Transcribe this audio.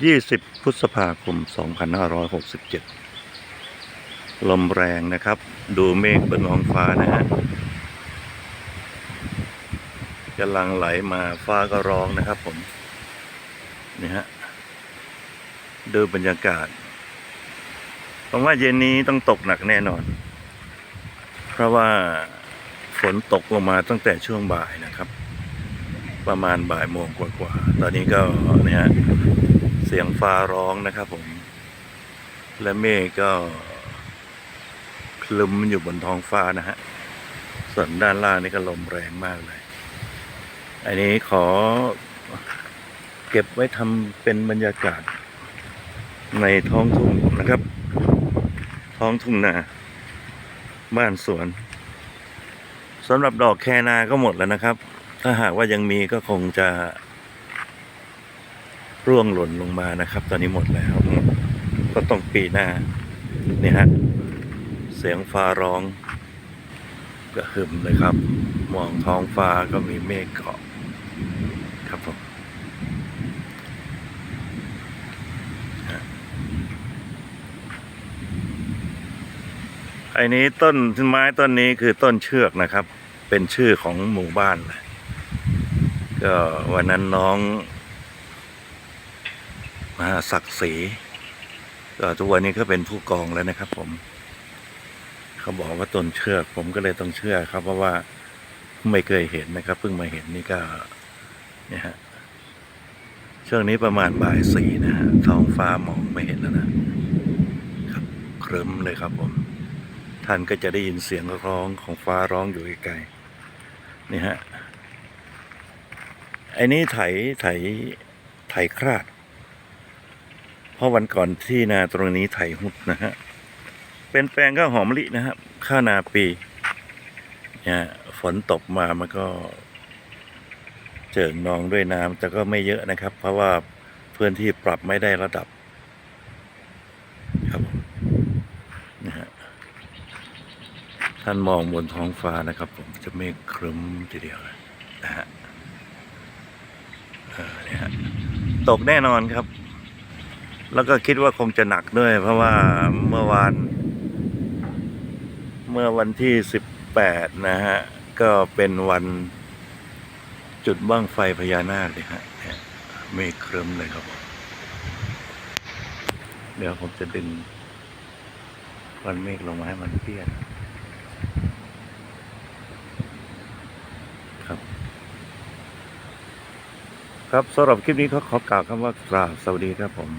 20 พฤษภาคม 2567 ลมแรงนะครับ ดูเมฆบนท้องฟ้านะฮะกำลังไหลมาฟ้าก็ร้องนะครับผม นี่ฮะ ดูบรรยากาศผมว่าเย็นนี้ต้องตกหนักแน่นอน เพราะว่าฝนตกลงมาตั้งแต่ช่วงบ่ายนะครับ ประมาณบ่ายโมงกว่าๆ ตอนนี้ก็เนี่ยฮะ สียงฟ้าร้องนะครับผม และเมฆก็คลุมอยู่บนท้องฟ้านะฮะ ส่วนด้านล่างนี่ก็ลมแรงมากเลย อันนี้ขอเก็บไว้ทำเป็นบรรยากาศ ในท้องทุ่งนะครับ ท้องทุ่งนาบ้านสวนสำหรับดอกแคนาก็หมดแล้วนะครับ ถ้าหากว่ายังมีก็คงจะ ร่วงหล่นลงมานะครับ ตอนนี้หมดแล้ว ก็ต้องปีหน้านี่ฮะเสียงฟ้าร้องกระหึ่มเลยครับ มองท้องฟ้าก็มีเมฆเกาะครับผมไอ้นี้ต้นไม้ต้นนี้คือต้นเชือกนะครับ เป็นชื่อของหมู่บ้านก็วันนั้นน้อง มาศักดิ์ศรีก็ทุกวันนี้ก็เป็นผู้กองแล้วนะครับ ผม เขาบอกว่าตนเชื่อผมก็เลยต้องเชื่อครับ เพราะว่าไม่เคยเห็นนะครับ เพิ่งมาเห็นนี่ก็เนี่ยฮะช่วงนี้ประมาณบ่ายสี่นะฮะท้องฟ้ามองไม่เห็นแล้วนะครับครึ้มเลยครับผม ท่านก็จะได้ยินเสียงร้องของฟ้าร้องอยู่ไกลๆนี่ฮะไอ้นี่ไถไถไถคราด ราะวันก่อนที่นาตรงนี้ไถหุดนะฮะ เป็นแปลงข้าวหอมมะลินะครับ ข้าวนาปีเนี่ยฝนตกมามันก็ เจิ่งนองด้วยน้ำแต่ก็ไม่เยอะนะครับ เพราะว่าพื้นที่ปรับไม่ได้ระดับ ครับนะฮะท่านมองบนท้องฟ้านะครับ ผมจะเมฆครึ้มทีเดียวนะฮะเออเนี่ยฮะตกแน่นอนครับ แล้วก็คิดว่าคงจะหนักด้วย เพราะว่าเมื่อวาน เมื่อวันที่สิบแปดนะฮะ ก็เป็นวันจุดบ้างไฟพญานาคเลยฮะเนี่เมฆครึ้มเลยครับผมเดี๋ยวผมจะดึงวันเมฆลงมาให้มันเปี้ยนครับ ครับสำหรับคลิปนี้ก็ขอกล่าวคำว่ากราบสวัสดีครับผม